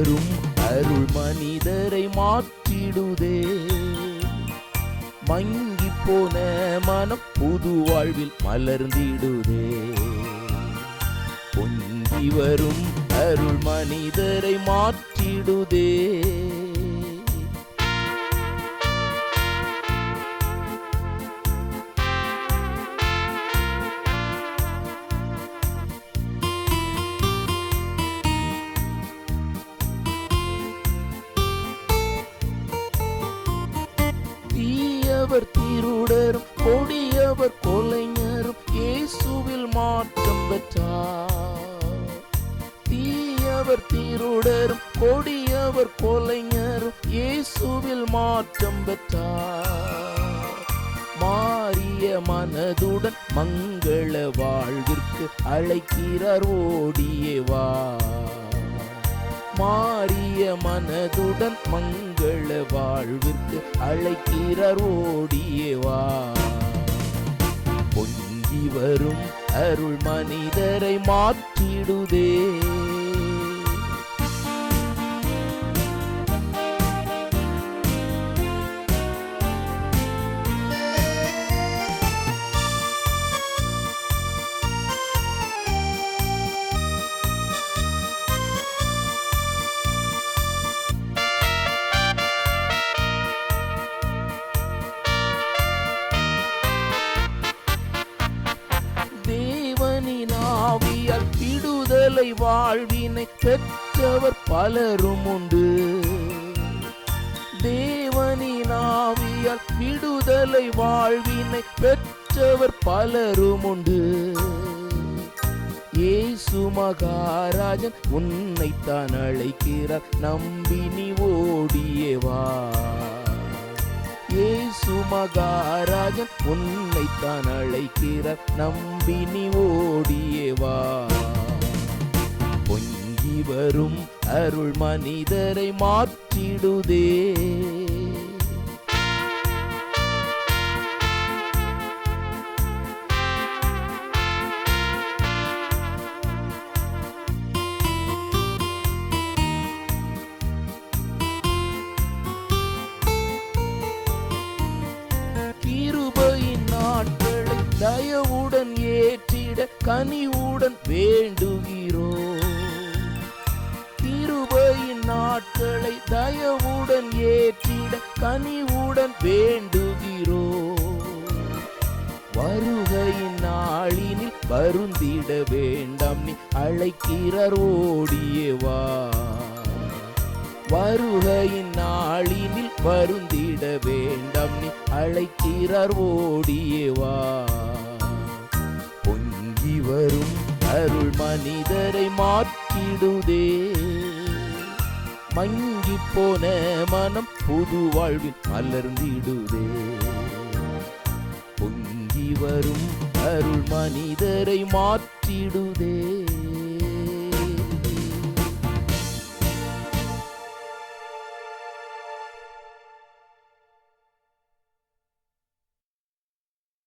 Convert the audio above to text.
தரும் அருள் மனிதரை மாற்றிடுதே. மங்கி போன மனம் புது வாழ்வில் மலர்ந்திடுதே. பொங்கி வரும் அருள் மனிதரை மாற்றிடுதே. அவர் திருடரும் கொடியவர் கொலைஞரும் இயேசுவில் மாற்றம் பெற்றார். தீயவர் திருடரும் கொடியவர் கொலைஞரும் இயேசுவில் மாற்றம் பெற்றார். மாறிய மனதுடன் மங்கள வாழ்விற்கு அழைக்கிறார் ஓடியே வா. மாறிய மனதுடன் மங்கள வாழ்விற்கு அழைக்கிறார் ஓடியே பொங்கி வரும் அருள் மனிதரை மாற்றிடுதே. விடுதலை வாழ்வினை பெற்றவர் பலரும் உண்டு. தேவனின் ஆவியால் விடுதலை வாழ்வினை பெற்றவர் பலரும் உண்டு. ஏசு மகாராஜன் உன்னைத்தான் அழைக்கிறார் நம்பினி ஓடியவா ஏசு மகாராஜன் உன்னைத்தான் அழைக்கிறார் நம்பினி ஓடியவா வரும் அருள் மனிதரை மாற்றிடுதே. தயவுடன் ஏற்றிட கனிவுடன் வேண்டுகிறோம். நாட்களை தயவுடன் ஏற்றிட கனிவுடன் வேண்டுகிறோ. வருகையின் நாளினில் வருந்திட வேண்டாம் நீ அழைக்கிறார் ஓடியே வருகையின் நாளினில் வருந்திட வேண்டாம் நீ அழைக்கிறார் ஓடியவா பொங்கி வரும் அருள் மனிதரை மாற்றிடுதே. மங்கி போன மனம் புது வாழ்வில் மலர்ந்திடுதே. பொங்கி வரும் அருள் மனிதரை மாற்றிடுதே.